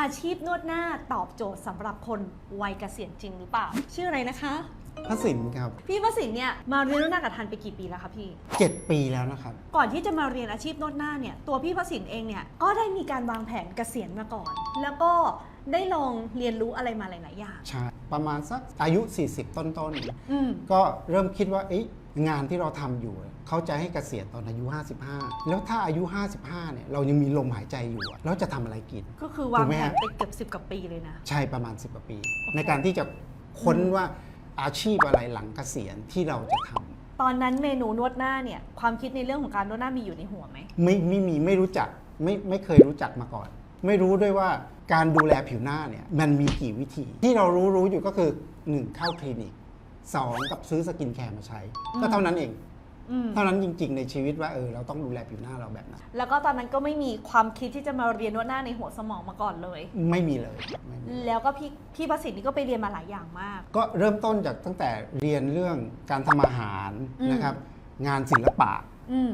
อาชีพนวดหน้าตอบโจทย์สำหรับคนวัยเกษียณจริงหรือเปล่า ชื่ออะไรนะคะ พระสินครับ พี่วสินเนี่ยมาเรียนนวดหน้ากับทันไปกี่ปีแล้วคะพี่เจ็ดปีแล้วนะครับ ก่อนที่จะมาเรียนอาชีพนวดหน้าเนี่ยตัวพี่พระสินเองเนี่ยก็ได้มีการวางแผนเกษียณมาก่อน แล้วก็ได้ลองเรียนรู้อะไรมาหลายๆอย่าง ใช่ ประมาณสักอายุ 40 ต้น อืม ๆ ก็เริ่มคิดว่าเอ๊ะ งานที่เราทำอยู่ เขาจะให้เกษียณตอนอายุ 55 แล้วถ้าอายุ 55 เนี่ย เรายังมีลมหายใจอยู่อะเราจะทำอะไรกิน ก็คือวางถูกไหมแผนฮะไปเกือบสิบกว่าปีเลยนะ ใช่ประมาณ 10กว่าปี ในการที่จะค้นว่าอาชีพอะไรหลังเกษียณที่เราจะทำตอนนั้นเมนูนวดหน้าเนี่ย ความคิดในเรื่องของการนวดหน้ามีอยู่ในหัวไหม ไม่ไม่มีไม่รู้จักไม่ไม่เคยรู้จักมาก่อน ไม่รู้ด้วยว่าการดูแลผิวหน้าเนี่ยมันมีกี่วิธี ที่เรารู้รู้อยู่ก็คือ 1 เข้าคลินิก 2 กับซื้อสกินแคร์มาใช้ ก็เท่านั้นเอง อืม เท่านั้นจริง ๆ ในชีวิตว่าเออเราต้องดูแลผิวหน้าเราแบบนั้นแล้วก็ตอนนั้นก็ไม่มีความคิดที่จะมาเรียนนวดหน้าในหัวสมองมาก่อนเลย ไม่มีเลยไม่มี แล้วก็พี่พี่ประสิทธิ์นี่ก็ไปเรียนมาหลายอย่างมาก ก็เริ่มต้นจากตั้งแต่เรียนเรื่องการทำอาหารอืม นะครับ งานศิลปะ อืม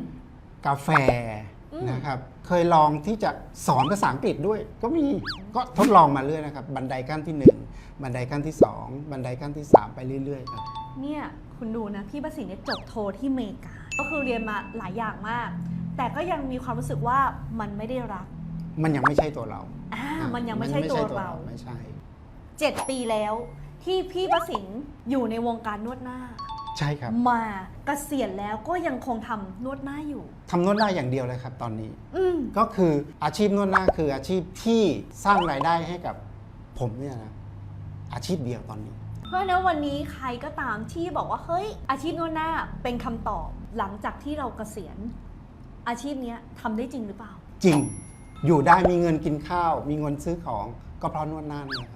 กาแฟอืม นะครับเคยลองที่จะสอนภาษาอังกฤษด้วย ก็มีก็ทดลองมาเรื่อยนะครับ บันไดขั้นที่ 1 บันไดขั้นที่ 2 บันไดขั้นที่ 3 ไปเรื่อยๆครับเนี่ยคุณดูนะพี่ประสิทธิ์เนี่ยจบโทที่อเมริกา ก็คือเรียนมาหลายอย่างมาก แต่ก็ยังมีความรู้สึกว่ามันไม่ได้รัก มันยังไม่ใช่ตัวเราอ่าอะมันยังไม่ใช่ตัวเราไม่ใช่เจ็ดปีแล้วที่พี่ประสิทธิ์อยู่ในวงการนวดหน้า ใช่ครับ มาเกษียณแล้วก็ยังคงทำนวดหน้าอยู่ ทำนวดหน้าอย่างเดียวเลยครับตอนนี้ อืมก็คืออาชีพนวดหน้าคืออาชีพที่สร้างรายได้ให้กับผมเนี่ยนะอาชีพเดียวตอนนี้ เพราะฉะนั้นวันนี้ใครก็ตามที่บอกว่าเฮ้ย อาชีพนวดหน้าเป็นคำตอบ หลังจากที่เราเกษียณ อาชีพเนี้ยทำได้จริงหรือเปล่า จริง อยู่ได้มีเงินกินข้าว มีเงินซื้อของก็เพราะนวดหน้านี่แหละครับ